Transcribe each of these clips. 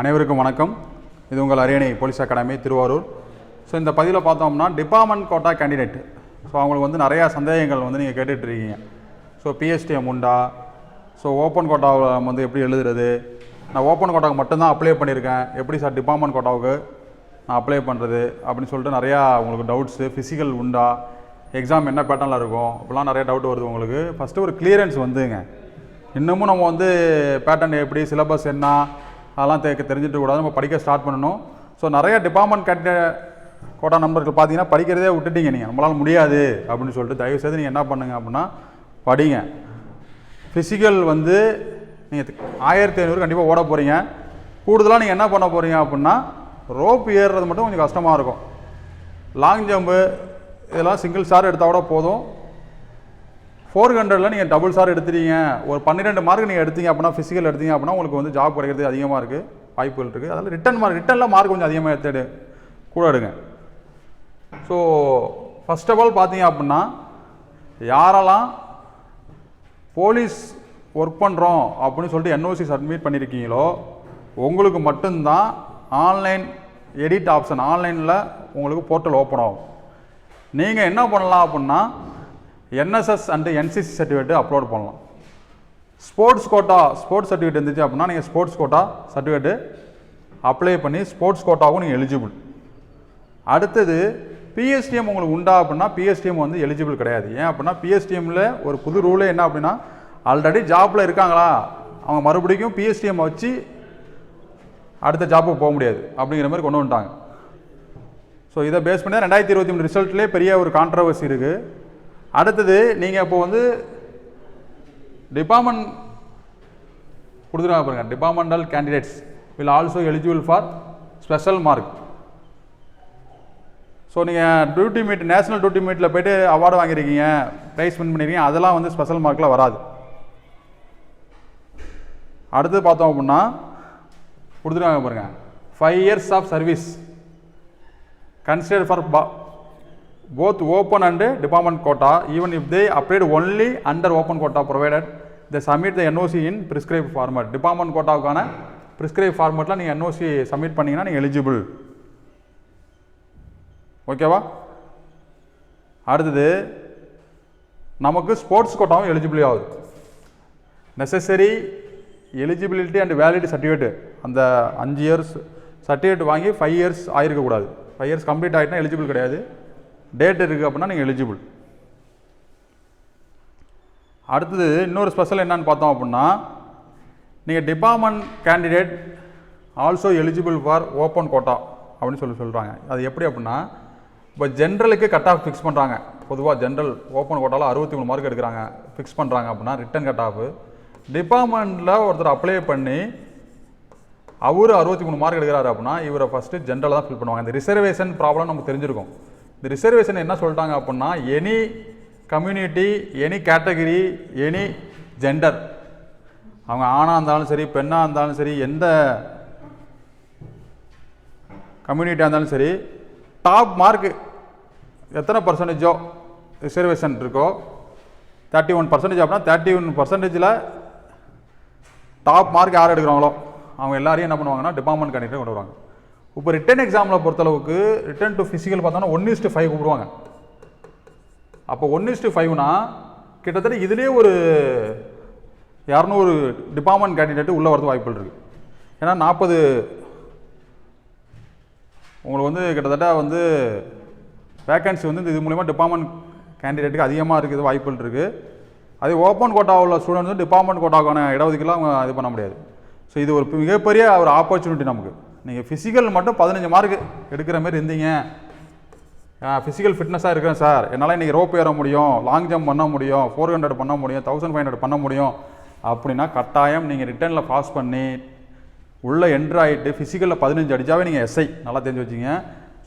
அனைவருக்கும் வணக்கம். இது உங்கள் அரியணை போலீஸ் அகாடமி திருவாரூர். ஸோ இந்த பதிவில் பார்த்தோம்னா டிபார்ட்மெண்ட் கோட்டா கேண்டிடேட் ஸோ அவங்களுக்கு வந்து நிறையா சந்தேகங்கள் வந்து நீங்கள் கேட்டுட்ருக்கீங்க. ஸோ பிஎஸ்டிஎம் உண்டா? ஸோ ஓப்பன் கோட்டாவில் வந்து எப்படி எழுதுறது? நான் ஓப்பன் கோட்டாவுக்கு மட்டும்தான் அப்ளை பண்ணியிருக்கேன். எப்படி சார் டிபார்ட்மெண்ட் கோட்டாவுக்கு நான் அப்ளை பண்ணுறது அப்படின்னு சொல்லிட்டு நிறையா உங்களுக்கு டவுட்ஸு ஃபிசிக்கல் உண்டா? எக்ஸாம் என்ன பேட்டர்னில் இருக்கும்? அப்படிலாம் நிறைய டவுட் வருது உங்களுக்கு. ஃபஸ்ட்டு ஒரு கிளியரன்ஸ் வந்துங்க. இன்னமும் நம்ம வந்து பேட்டர்ன் எப்படி சிலபஸ் என்ன? அதெல்லாம் தெ தெரிஞ்சுட்டு கூடாது. நம்ம படிக்க ஸ்டார்ட் பண்ணணும். ஸோ நிறைய டிபார்ட்மெண்ட் கட்ட கோட்டா நம்பர்கள் பார்த்தீங்கன்னா படிக்கிறதே விட்டுட்டீங்க நீங்கள் நம்மளால் முடியாது அப்படின்னு சொல்லிட்டு தயவுசெய்து நீங்கள் என்ன பண்ணுங்க அப்படின்னா படிங்க. ஃபிசிக்கல் வந்து நீங்கள் ஆயிரத்தி ஐநூறு கண்டிப்பாக ஓட போகிறீங்க கூடுதலாக நீங்கள் என்ன பண்ண போகிறீங்க அப்படின்னா ரோப் ஏறுறது மட்டும் கொஞ்சம் கஷ்டமாக இருக்கும். லாங் ஜம்பு இதெல்லாம் சிங்கிள் ஸ்டார் எடுத்தால் கூட போதும். ஃபோர் ஹண்ட்ரடில் நீங்கள் டபுள் ஸ்டார் எடுத்துட்டீங்க. ஒரு பன்னிரெண்டு மார்க் நீங்கள் எடுத்தீங்க அப்படின்னா ஃபிசிக்கல் எடுத்தீங்க அப்படின்னா உங்களுக்கு வந்து ஜாப் கிடைக்கிறது அதிகமாக இருக்குது வாய்ப்புகள் இருக்குது அதில் ரிட்டன் மார்க் ரிட்டனில் மார்க் கொஞ்சம் அதிகமாக எடுத்து கூட எடுங்க. ஸோ ஃபஸ்ட் ஆஃப் ஆல் பார்த்தீங்க அப்படின்னா யாரெல்லாம் போலீஸ் ஒர்க் பண்ணுறோம் அப்படின்னு சொல்லிட்டு என்ஓசி சப்மிட் பண்ணியிருக்கீங்களோ உங்களுக்கு மட்டும்தான் ஆன்லைன் எடிட் ஆப்ஷன் ஆன்லைனில் உங்களுக்கு போர்ட்டல் ஓப்பன் ஆகும். நீங்கள் என்ன பண்ணலாம் அப்படின்னா NSS and NCC certificate upload பண்ணலாம். ஸ்போர்ட்ஸ் கோட்டா ஸ்போர்ட்ஸ் சர்டிஃபிகேட் இருந்துச்சு அப்படின்னா நீங்கள் ஸ்போர்ட்ஸ் கோட்டா சர்டிஃபிகேட்டு அப்ளை பண்ணி ஸ்போர்ட்ஸ் கோட்டாவும் நீங்கள் எலிஜிபிள் அடுத்தது பிஎஸ்டிஎம் உங்களுக்கு உண்டா அப்படின்னா பிஎஸ்டிஎம் வந்து எலிஜிபிள் கிடையாது. ஏன் அப்படின்னா பிஎஸ்டிஎம்மில் ஒரு புது ரூலே என்ன அப்படின்னா ஆல்ரெடி ஜாப்பில் இருக்காங்களா? அவங்க மறுபடியும் பிஎஸ்டிஎம் வச்சு அடுத்த ஜாப்புக்கு போக முடியாது. அப்படிங்கிற மாதிரி கொண்டு வந்துட்டாங்க. ஸோ இதை பேஸ் பண்ணி தான் ரெண்டாயிரத்தி இருபத்தி மூணு ரிசல்ட்லேயே பெரிய ஒரு கான்ட்ரவர்சி இருக்குது அடுத்தது நீங்கள் இப்போ வந்து டிபார்ட்மெண்ட் கொடுத்துருக்காங்க பாருங்கள் departmental candidates will also eligible for special mark so நீங்கள் டியூட்டி மீட் நேஷனல் டியூட்டி மீட்டில் போயிட்டு அவார்டு வாங்கியிருக்கீங்க ப்ரைஸ் வின் பண்ணியிருக்கீங்க அதெல்லாம் வந்து ஸ்பெஷல் மார்க்கில் வராது. அடுத்து பார்த்தோம் அப்படின்னா கொடுத்துருக்காங்க பாருங்கள் five years of service consider for both open and department quota even if they applied only under open quota provided the submit the NOC in prescribe format department கோட்டாவுக்கான prescribe ஃபார்மேட்டில் நீங்கள் என்ஓசி சப்மிட் பண்ணீங்கன்னா நீங்கள் eligible ஓகேவா அடுத்தது நமக்கு sports கோட்டாவும் எலிஜிபிளி ஆகுது. Necessary eligibility and validity certificate அந்த அஞ்சு இயர்ஸ் சர்டிஃபிகேட் வாங்கி ஃபைவ் இயர்ஸ் ஆயிருக்கக்கூடாது. ஃபைவ் இயர்ஸ் கம்ப்ளீட் ஆகிட்டுனா எலிஜிபிள் கிடையாது. டேட் இருக்குது அப்படின்னா நீங்கள் எலிஜிபிள் அடுத்தது இன்னொரு ஸ்பெஷல் என்னன்னு பார்த்தோம் அப்படின்னா நீங்கள் department candidate also eligible for open quota அப்படின்னு சொல்லி சொல்கிறாங்க அது எப்படி அப்படின்னா இப்போ ஜென்ரலுக்கு கட் ஆஃப் ஃபிக்ஸ் பண்ணுறாங்க பொதுவாக ஜென்ரல் ஓப்பன் கோட்டாவில் அறுபத்தி மூணு மார்க் எடுக்கிறாங்க. ஃபிக்ஸ் பண்ணுறாங்க அப்படின்னா ரிட்டன் கட் ஆஃப் டிபார்ட்மெண்ட்டில் ஒருத்தர் அப்ளை பண்ணி அவர் அறுபத்தி மூணு மார்க் எடுக்கிறாரு அப்படின்னா இவரை ஃபஸ்ட்டு ஜென்ரலாக தான் ஃபில் பண்ணுவாங்க. இந்த ரிசர்வேஷன் ப்ராப்ளம் நமக்கு தெரிஞ்சிருக்கும். இந்த ரிசர்வேஷன் என்ன சொல்லிட்டாங்க அப்படின்னா any community any category any gender அவங்க ஆணாக இருந்தாலும் சரி பெண்ணாக இருந்தாலும் சரி எந்த கம்யூனிட்டியாக இருந்தாலும் சரி டாப் மார்க்கு எத்தனை பர்சன்டேஜோ ரிசர்வேஷன் இருக்கோ தேர்ட்டி ஒன் பர்சன்டேஜ் அப்படின்னா தேர்ட்டி ஒன் பர்சன்டேஜில் டாப் மார்க் யார் எடுக்கிறாங்களோ அவங்க எல்லாரையும் என்ன பண்ணுவாங்கன்னா டிபார்ட்மெண்ட் கண்டிப்பாக கொண்டு வருவாங்க. இப்போ ரிட்டன் எக்ஸாமில் பொறுத்தளவுக்கு ரிட்டன் டு ஃபிசிக்கல் பார்த்தோன்னா ஒன் இஸ்ட்டு ஃபைவ் கூப்பிடுவாங்க. அப்போ ஒன் இஸ்ட்டு ஃபைவ்னா கிட்டத்தட்ட இதுலேயே ஒரு இரநூறு டிபார்ட்மெண்ட் கேண்டிடேட் உள்ளே வரது வாய்ப்புகள் இருக்குது ஏன்னா நாற்பது உங்களுக்கு வந்து கிட்டத்தட்ட வந்து வேக்கன்சி வந்து இது மூலிமா டிபார்ட்மெண்ட் கேண்டிடேட்டுக்கு அதிகமாக இருக்குது வாய்ப்புகள் இருக்குது அதே ஓப்பன் கோட்டா உள்ள ஸ்டூடெண்ட்ஸ் டிபார்ட்மெண்ட் கோட்டாக்கான இடஒதுக்கீடுலாம் அவங்க இது பண்ண முடியாது. ஸோ இது ஒரு மிகப்பெரிய ஒரு ஆப்பர்ச்சுனிட்டி நமக்கு. நீங்கள் ஃபிசிக்கல் மட்டும் பதினஞ்சு மார்க் எடுக்கிற மாதிரி இருந்தீங்க. ஃபிசிக்கல் ஃபிட்னஸாக இருக்கிறேன் சார் என்னால் இன்றைக்கி ரோப் ஏற முடியும் லாங் ஜம்ப் பண்ண முடியும் ஃபோர் ஹண்ட்ரட் பண்ண முடியும் தௌசண்ட் ஃபைவ் ஹண்ட்ரட் பண்ண முடியும். அப்படின்னா கட்டாயம் நீங்கள் ரிட்டனில் பாஸ் பண்ணி உள்ளே என்ட்ரு ஆகிட்டு ஃபிசிக்கலில் பதினஞ்சு அடித்தாவே நீங்கள் எஸ்ஐ நல்லா தெரிஞ்சு வச்சிங்க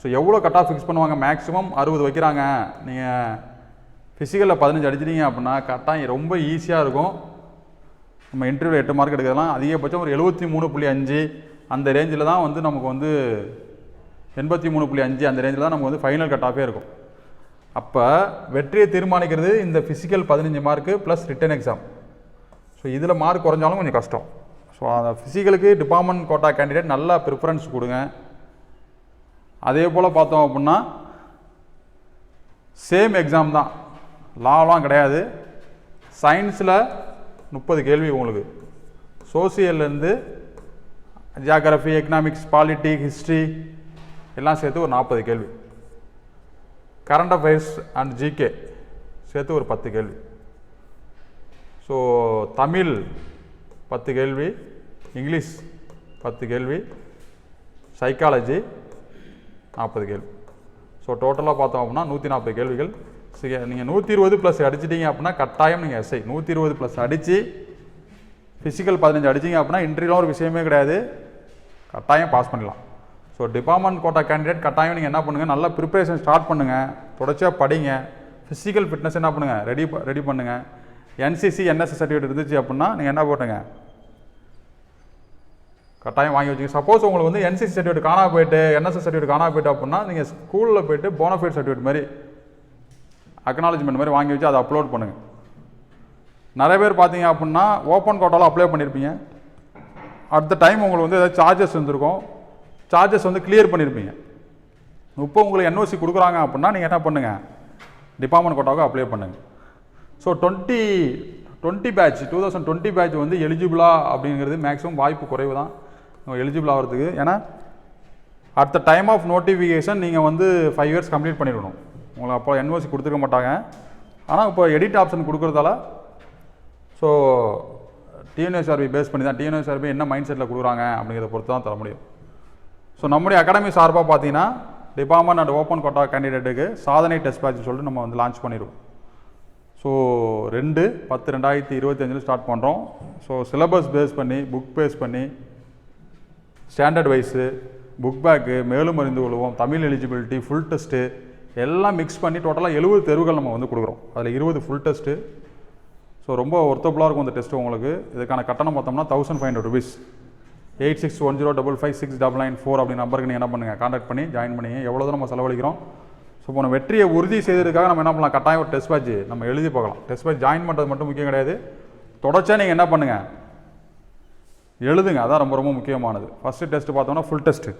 ஸோ எவ்வளோ கட் ஆஃப் ஃபிக்ஸ் பண்ணுவாங்க? மேக்ஸிமம் அறுபது வைக்கிறாங்க. நீங்கள் ஃபிசிக்கலில் பதினஞ்சு அடிச்சிட்டிங்க அப்படின்னா கட்டாயம் ரொம்ப ஈஸியாக இருக்கும். நம்ம இன்டர்வியூ எட்டு மார்க் எடுக்கிறதுலாம் அதிகபட்சம் ஒரு எழுபத்தி மூணு புள்ளி அஞ்சு அந்த ரேஞ்சில் தான் வந்து நமக்கு வந்து எண்பத்தி மூணு புள்ளி அஞ்சு அந்த ரேஞ்சில் தான் நமக்கு வந்து ஃபைனல் கட் ஆஃபே இருக்கும். அப்போ வெற்றியை தீர்மானிக்கிறது இந்த ஃபிசிக்கல் பதினஞ்சு mark plus written exam so இதில் மார்க் குறைஞ்சாலும் கொஞ்சம் கஷ்டம். ஸோ அந்த ஃபிசிக்கலுக்கு டிபார்ட்மெண்ட் கோட்டா கேண்டிடேட் நல்லா ப்ரிஃபரன்ஸ் கொடுங்க. அதே போல் பார்த்தோம் அப்படின்னா சேம் எக்ஸாம் தான். லாலாம் கிடையாது. சயின்ஸில் முப்பது கேள்வி உங்களுக்கு. சோசியல்லேருந்து ஜியாகிரஃபி எக்கனாமிக்ஸ் பாலிட்டி ஹிஸ்ட்ரி எல்லாம் சேர்த்து ஒரு நாற்பது கேள்வி. கரண்ட் அஃபேர்ஸ் அண்ட் ஜிகே சேர்த்து ஒரு பத்து கேள்வி. ஸோ தமிழ் பத்து கேள்வி இங்கிலீஷ் பத்து கேள்வி சைக்காலஜி நாற்பது கேள்வி. ஸோ டோட்டலாக பார்த்தோம் அப்படின்னா நூற்றி நாற்பது கேள்விகள். நீங்கள் நூற்றி இருபது ப்ளஸ் அடிச்சிட்டிங்க அப்படின்னா கட்டாயம் நீங்கள் எஸ்ஐ நூற்றி இருபது ப்ளஸ் அடித்து ஃபிசிக்கல் பதினஞ்சு அடிச்சிங்க அப்படின்னா இன்ட்ரிலாம் ஒரு விஷயமே கிடையாது. கட்டாயம் பாஸ் பண்ணலாம் ஸோ டிபார்ட்மெண்ட் கோட்டா கேண்டிடேட் கட்டாயம் நீங்கள் என்ன பண்ணுங்கள் நல்லா ப்ரிப்பரேஷன் ஸ்டார்ட் பண்ணுங்கள் தொடர்ச்சியாக படிங்க. ஃபிசிக்கல் ஃபிட்னஸ் என்ன பண்ணுங்கள் ரெடி ரெடி பண்ணுங்கள் என்சிசி என்எஸ்எஸ் சர்டிஃபிகேட் இருந்துச்சு அப்படின்னா நீங்கள் என்ன போட்டுங்க? கட்டாயம் வாங்கி வச்சுங்க சப்போஸ் உங்களுக்கு வந்து என்சிசி சர்டிஃபிகேட் காணா போயிட்டு என்எஸ்எஸ் சர்டிஃபிகேட் காணா போயிட்டு அப்படின்னா நீங்கள் ஸ்கூலில் போயிட்டு போனஃபைட் சர்டிஃபிகேட் மாதிரி அக்னாலஜ்மெண்ட் மாதிரி வாங்கி வச்சு அதை அப்லோட் பண்ணுங்கள் நிறைய பேர் பார்த்தீங்க அப்படின்னா ஓப்பன் கோட்டாவில் அப்ளை பண்ணியிருப்பீங்க. அடுத்த டைம் உங்களுக்கு வந்து ஏதாவது சார்ஜஸ் வந்துருக்கும் சார்ஜஸ் வந்து கிளியர் பண்ணியிருப்பீங்க இப்போ உங்களுக்கு என்ஓசி கொடுக்குறாங்க அப்படின்னா நீங்கள் என்ன பண்ணுங்கள் டிபார்ட்மெண்ட் கோட்டாவுக்கு அப்ளை பண்ணுங்கள் so twenty twenty batch two thousand twenty batch வந்து எலிஜிபிளா அப்படிங்கிறது மேக்ஸிமம் வாய்ப்பு குறைவு தான். எலிஜிபிள் ஆகிறதுக்கு. ஏன்னா at the time of notification நீங்கள் வந்து ஃபைவ் இயர்ஸ் கம்ப்ளீட் பண்ணிடணும் உங்களுக்கு அப்போ என்ஓசி கொடுத்துருக்க மாட்டாங்க. ஆனால் இப்போ எடிட் ஆப்ஷன் கொடுக்குறதால ஸோ டிஎன்எஸ்ஆர்பி பேஸ் பண்ணி தான் டிஎன்எஸ்ஆர்பி என்ன மைண்ட் செட்டில் கொடுக்குறாங்க அப்படிங்கிறத பொறுத்து தான் தர முடியும். ஸோ நம்முடைய அகாடமி சார்பாக பார்த்தீங்கன்னா டிபார்ட்மெண்ட் அண்ட் ஓப்பன் கோட்டா கேண்டிடேட்டுக்கு சாதனை டெஸ்ட் பேட்ச் சொல்லிட்டு நம்ம வந்து லான்ச் பண்ணிடுவோம் ஸோ ரெண்டு பத்து ரெண்டாயிரத்தி இருபத்தஞ்சில் ஸ்டார்ட் பண்ணுறோம் ஸோ சிலபஸ் பேஸ் பண்ணி புக் பேஸ் பண்ணி ஸ்டாண்டர்ட் வைஸு புக் பேக்கு மேலும் அறிந்து கொள்வோம். தமிழ் எலிஜிபிலிட்டி ஃபுல் டெஸ்ட்டு எல்லாம் மிக்ஸ் பண்ணி டோட்டலாக எழுபது தேர்வுகள் நம்ம வந்து கொடுக்குறோம். அதில் இருபது ஃபுல் டெஸ்ட்டு ஸோ ரொம்ப ஒர்த்தபுளாக இருக்கும் இந்த டெஸ்ட்டு உங்களுக்கு. இதுக்கான கட்டணம் பார்த்தோம்னா thousand five hundred rupees eight six one zero double five six double nine four அப்படி நம்பருக்கு நீங்கள் என்ன பண்ணுங்கள் காண்டாக்ட் பண்ணி ஜாயின் பண்ணி எவ்வளோ தான் நம்ம செலவழிக்கிறோம்? ஸோ இப்போ நம்ம வெற்றியை உறுதி செய்ததுக்காக நம்ம என்ன பண்ணலாம்? கட்டாயம் ஒரு டெஸ்ட் பேட்ச் நம்ம எழுதி பார்க்கலாம். டெஸ்ட் பேட்ச் ஜாயின் பண்ணுறது மட்டும் முக்கியம் கிடையாது. தொடர்ச்சியாக நீங்கள் என்ன பண்ணுங்கள் எழுதுங்க. அதான் ரொம்ப ரொம்ப முக்கியமானது. ஃபஸ்ட்டு டெஸ்ட் பார்த்தோம்னா ஃபுல் டெஸ்ட்டு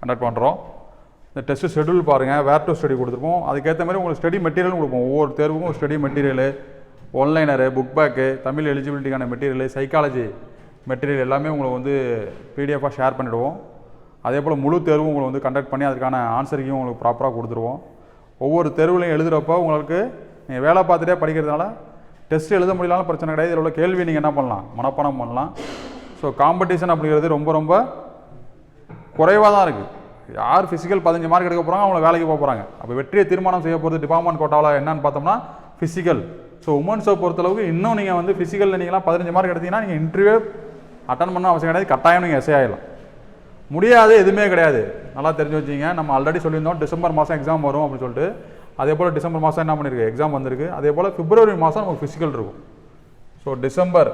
கண்டக்ட் பண்ணுறோம் இந்த டெஸ்ட்டு ஷெடியூல் பாருங்கள் வேர் டு ஸ்டடி கொடுத்துருப்போம். அதுக்கேற்ற மாதிரி உங்களுக்கு ஸ்டடி மெட்டீரியல் கொடுப்போம். ஒவ்வொரு தேர்வுக்கும் study material oneliner book pack Tamil எலிஜிபிலிட்டிக்கான material psychology material எல்லாமே உங்களுக்கு வந்து பிடிஎஃபாக ஷேர் பண்ணிவிடுவோம் அதே போல் முழு தேர்வும் உங்களை வந்து கண்டக்ட் பண்ணி அதுக்கான ஆன்சரையும் உங்களுக்கு ப்ராப்பராக கொடுத்துருவோம். ஒவ்வொரு தேர்வுலையும் எழுதுகிறப்போ உங்களுக்கு நீங்கள் வேலை பார்த்துட்டே படிக்கிறதுனால டெஸ்ட் எழுத முடியலாலும் பிரச்சனை கிடையாது. இதில் உள்ள கேள்வி நீங்கள் என்ன பண்ணலாம்? மனப்பாடம் பண்ணலாம். ஸோ காம்படிஷன் அப்படிங்கிறது ரொம்ப ரொம்ப குறைவாக தான் இருக்குது யார் ஃபிசிக்கல் பதினஞ்சு மார்க் எடுக்க போகிறாங்க அவங்கள வேலைக்கு போக போகிறாங்க அப்போ வெற்றியை தீர்மானம் செய்ய போகிறது டிபார்ட்மெண்ட் கோட்டாவில் என்னன்னு பார்த்தோம்னா ஃபிசிக்கல் ஸோ உமன்ஸை பொறுத்தளவுக்கு இன்னும் நீங்கள் வந்து ஃபிசிக்கலில் நீங்களாம் பதினஞ்சு மார்க் எடுத்தீங்கன்னா நீங்கள் இன்டர்வியூ அட்டன் பண்ண அவசியம் கிடையாது. கட்டாயம் நீங்கள் எஸ்ஏ ஆகிடலாம் முடியாது எதுவுமே கிடையாது. நல்லா தெரிஞ்சு வச்சிங்க நம்ம ஆல்ரெடி சொல்லியிருந்தோம் டிசம்பர் மாதம் எக்ஸாம் வரும் அப்படின்னு சொல்லிட்டு. அதே போல் டிசம்பர் மாதம் என்ன பண்ணியிருக்கு எக்ஸாம் வந்திருக்கு. அதே போல் பிப்ரவரி மாதம் நமக்கு ஃபிசிக்கல் இருக்கும். ஸோ டிசம்பர்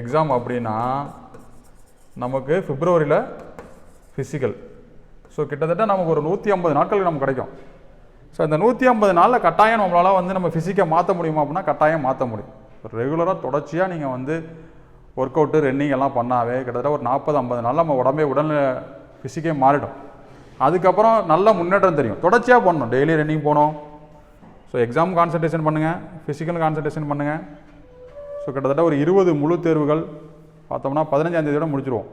எக்ஸாம் அப்படின்னா நமக்கு பிப்ரவரியில் ஃபிசிக்கல் ஸோ கிட்டத்தட்ட நமக்கு ஒரு நூற்றி ஐம்பது நாட்களுக்கு நமக்கு கிடைக்கும். ஸோ இந்த நூற்றி ஐம்பது நாளில் கட்டாயம் நம்மளால் வந்து நம்ம ஃபிசிக்கை மாற்ற முடியுமா அப்படின்னா கட்டாயம் மாற்ற முடியும். ரெகுலராக தொடர்ச்சியாக நீங்கள் வந்து ஒர்க் அவுட்டு ரன்னிங் எல்லாம் பண்ணாவே கிட்டத்தட்ட ஒரு நாற்பது ஐம்பது நாள் நம்ம உடம்பே உடல் ஃபிசிக்கே மாறிடும். அதுக்கப்புறம் நல்ல முன்னேற்றம் தெரியும். தொடர்ச்சியாக பண்ணணும். டெய்லி ரன்னிங் போகணும் ஸோ எக்ஸாம் கான்சன்ட்ரேஷன் பண்ணுங்கள் ஃபிசிக்கல் கான்சன்ட்ரேஷன் பண்ணுங்கள் ஸோ கிட்டத்தட்ட ஒரு இருபது முழு தேர்வுகள் பார்த்தோம்னா பதினஞ்சாந்தேதியோட முடிச்சிருவோம்.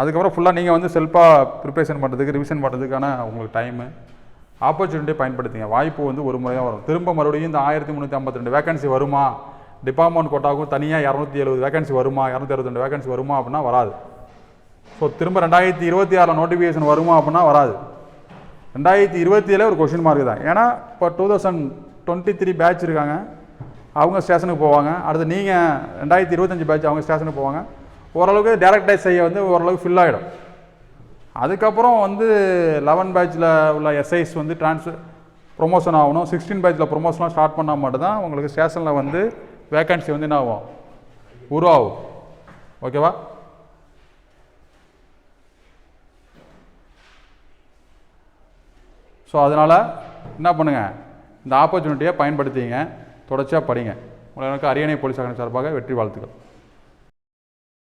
அதுக்கப்புறம் ஃபுல்லாக நீங்கள் வந்து செல்ஃபாக ப்ரிப்பரேஷன் பண்ணுறதுக்கு ரிவிஷன் பண்ணுறதுக்கான உங்களுக்கு டைமு ஆப்பர்ச்சுனிட்டியை பயன்படுத்திங்க. வாய்ப்பு வந்து ஒரு முறையாக வரும். திரும்ப மறுபடியும் இந்த ஆயிரத்தி முந்நூற்றி ஐம்பத்தி ரெண்டு வேகன்சி வருமா? டிபார்ட்மெண்ட் கோட்டாவுக்கும் தனியாக இரநூத்தி எழுபது வேகன்சி வருமா? இரநூத்தி அறுபத்தி வேகன்சி வருமா அப்படின்னா வராது. ஸோ திரும்ப ரெண்டாயிரத்தி இருபத்தி ஆறில் நோட்டிஃபிகேஷன் வருமா அப்படின்னா வராது. ரெண்டாயிரத்தி இருபத்தி ஏழு ஒரு கொஷின் மார்க் தான். ஏன்னா இப்போ two thousand twenty three batch இருக்காங்க. அவங்க ஸ்டேஷனுக்கு போவாங்க. அடுத்து நீங்கள் ரெண்டாயிரத்தி இருபத்தஞ்சி பேட்ச் அவங்க ஸ்டேஷனுக்கு போவாங்க. ஓரளவுக்கு டேரக்டைஸ் செய்ய வந்து ஓரளவுக்கு ஃபில் ஆகிடும் அதுக்கப்புறம் வந்து லெவன் பேட்சில் உள்ள எஸ்ஐஸ் வந்து ட்ரான்ஸ்ஃபர் ப்ரொமோஷன் ஆகணும். சிக்ஸ்டீன் பேட்சில் ப்ரொமோஷன்லாம் ஸ்டார்ட் பண்ணால் மட்டும்தான் உங்களுக்கு ஸ்டேஷனில் வந்து வேக்கன்சி வந்து என்ன ஆகும்? உருவாகும். ஓகேவா ஸோ அதனால் என்ன பண்ணுங்கள் இந்த ஆப்பர்ச்சுனிட்டியை பயன்படுத்திங்க. தொடர்ச்சியாக படிங்க. உங்களுக்கு அரியணை போலீஸ் அகாடமி சார்பாக வெற்றி வாழ்த்துக்கள்.